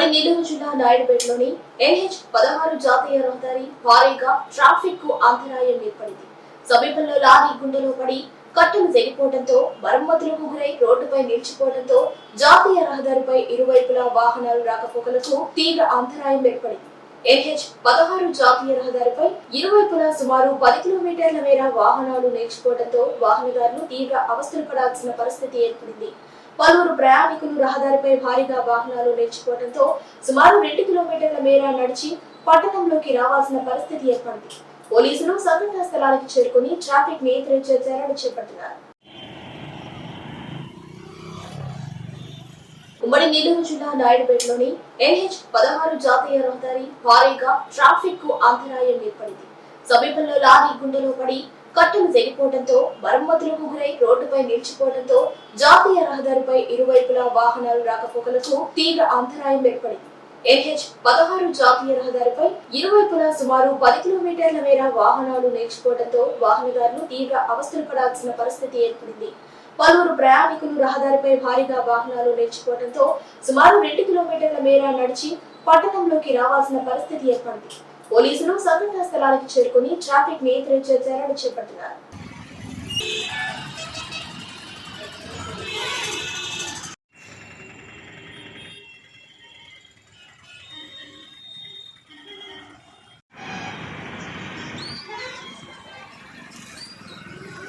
మరి నెల్లూరు జిల్లా నాయుడుపేటలోని ఎన్హెచ్ పదహారు జాతీయ రహదారి భారీగా ట్రాఫిక్కు అంతరాయం ఏర్పడింది. సమీపంలో లారీ గుండెలో పడి కట్టలు తెగిపోవడంతో మరమ్మతులకు గురై రోడ్డుపై నిలిచిపోవడంతో జాతీయ రహదారిపై ఇరువైపులా వాహనాలు రాకపోకలకు తీవ్ర అంతరాయం ఏర్పడింది. ఎన్హెచ్ పదహారు జాతీయ రహదారిపై ఇరువైపులా సుమారు పది కిలోమీటర్ల మేర వాహనాలు నిలిచిపోవడంతో వాహనదారులు తీవ్ర అవస్థలు పడాల్సిన పరిస్థితి ఏర్పడింది. పలువురు ప్రయాణికులు రహదారిపై భారీగా వాహనాలు నిలిచిపోవడంతో సుమారు రెండు కిలోమీటర్ల మేర నడిచి పట్టణంలోకి రావాల్సిన పరిస్థితి ఏర్పడింది. పోలీసులు సంఘటన స్థలానికి చేరుకుని ట్రాఫిక్ నియంత్రించే చర్యలు చేపట్టినారు. ఉమ్మడి నెల్లూరు జిల్లా నాయుడుపేటలోని ఎన్హెచ్ పదహారు జాతీయ రహదారి భారీగా ట్రాఫిక్కు అంతరాయం ఏర్పడింది. సమీపంలో లారీ గుండెలో పడి కట్టలు తెగిపోవడంతో మరమ్మతులకు గురై రోడ్డుపై నిలిచిపోవడంతో జాతీయ రహదారిపై ఇరువైపులా వాహనాలు రాకపోకలకు తీవ్ర అంతరాయం ఏర్పడింది. ఎన్హెచ్ పదహారు జాతీయ రహదారిపై ఇరువైపులా సుమారు పది కిలోమీటర్ల మేర వాహనాలు నిలిచిపోవడంతో వాహనదారులు తీవ్ర అవస్థలు పడాల్సిన పరిస్థితి ఏర్పడింది. పలువురు ప్రయాణికులు రహదారిపై భారీగా వాహనాలు నిలిచిపోవడంతో సుమారు రెండు కిలోమీటర్ల మేర నడిచి పట్టణంలోకి రావాల్సిన పరిస్థితి ఏర్పడింది. పోలీసులు సంఘటనా స్థలానికి చేరుకుని ట్రాఫిక్ నియంత్రించే చర్యలు చేపట్టినారు.